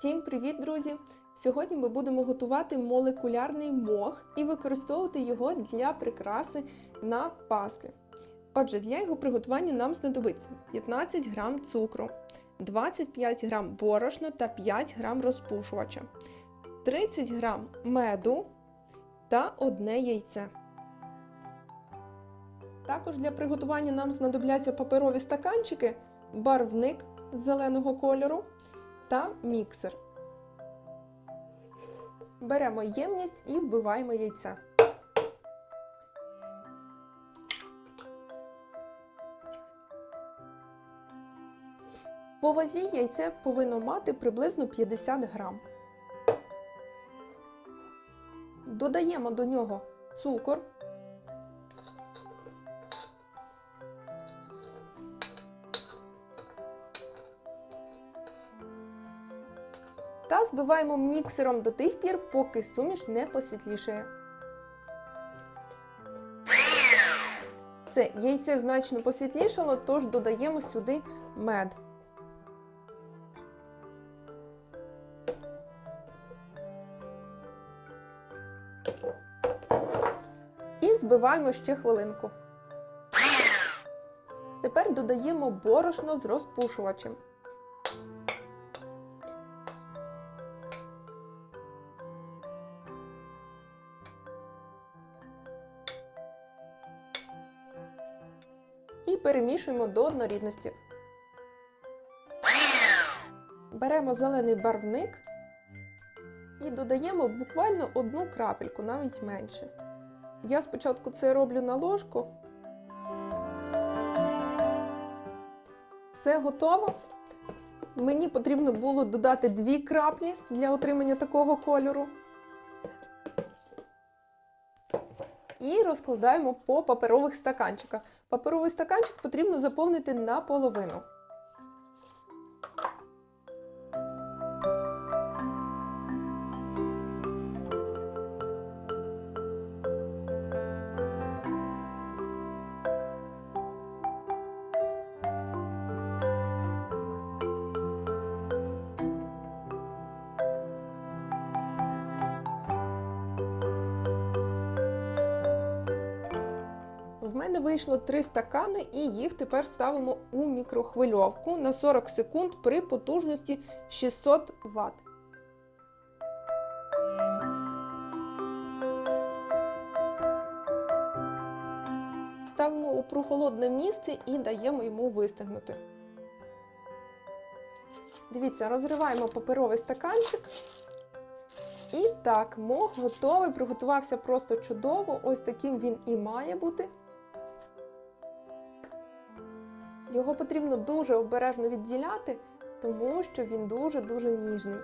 Всім привіт, друзі! Сьогодні ми будемо готувати молекулярний мох і використовувати його для прикраси на паски. Отже, для його приготування нам знадобиться 15 г цукру, 25 г борошна та 5 г розпушувача, 30 г меду та одне яйце. Також для приготування нам знадобляться паперові стаканчики, барвник зеленого кольору та міксер. Беремо ємність і вбиваємо яйце. По вазі яйце повинно мати приблизно 50 грам. Додаємо до нього цукор. Та збиваємо міксером до тих пір, поки суміш не посвітлішає. Все, яйце значно посвітлішало, тож додаємо сюди мед. І збиваємо ще хвилинку. Тепер додаємо борошно з розпушувачем. І перемішуємо до однорідності. Беремо зелений барвник і додаємо буквально одну крапельку, навіть менше. Я спочатку це роблю на ложку. Все готово. Мені потрібно було додати дві краплі для отримання такого кольору. І розкладаємо по паперових стаканчиках. Паперовий стаканчик потрібно заповнити наполовину. Мене вийшло 3 стакани, і їх тепер ставимо у мікрохвильовку на 40 секунд при потужності 600 Вт. Ставимо у прохолодне місце і даємо йому вистигнути. Дивіться, розриваємо паперовий стаканчик. І так, мох готовий, приготувався просто чудово. Ось таким він і має бути. Його потрібно дуже обережно відділяти, тому що він дуже-дуже ніжний.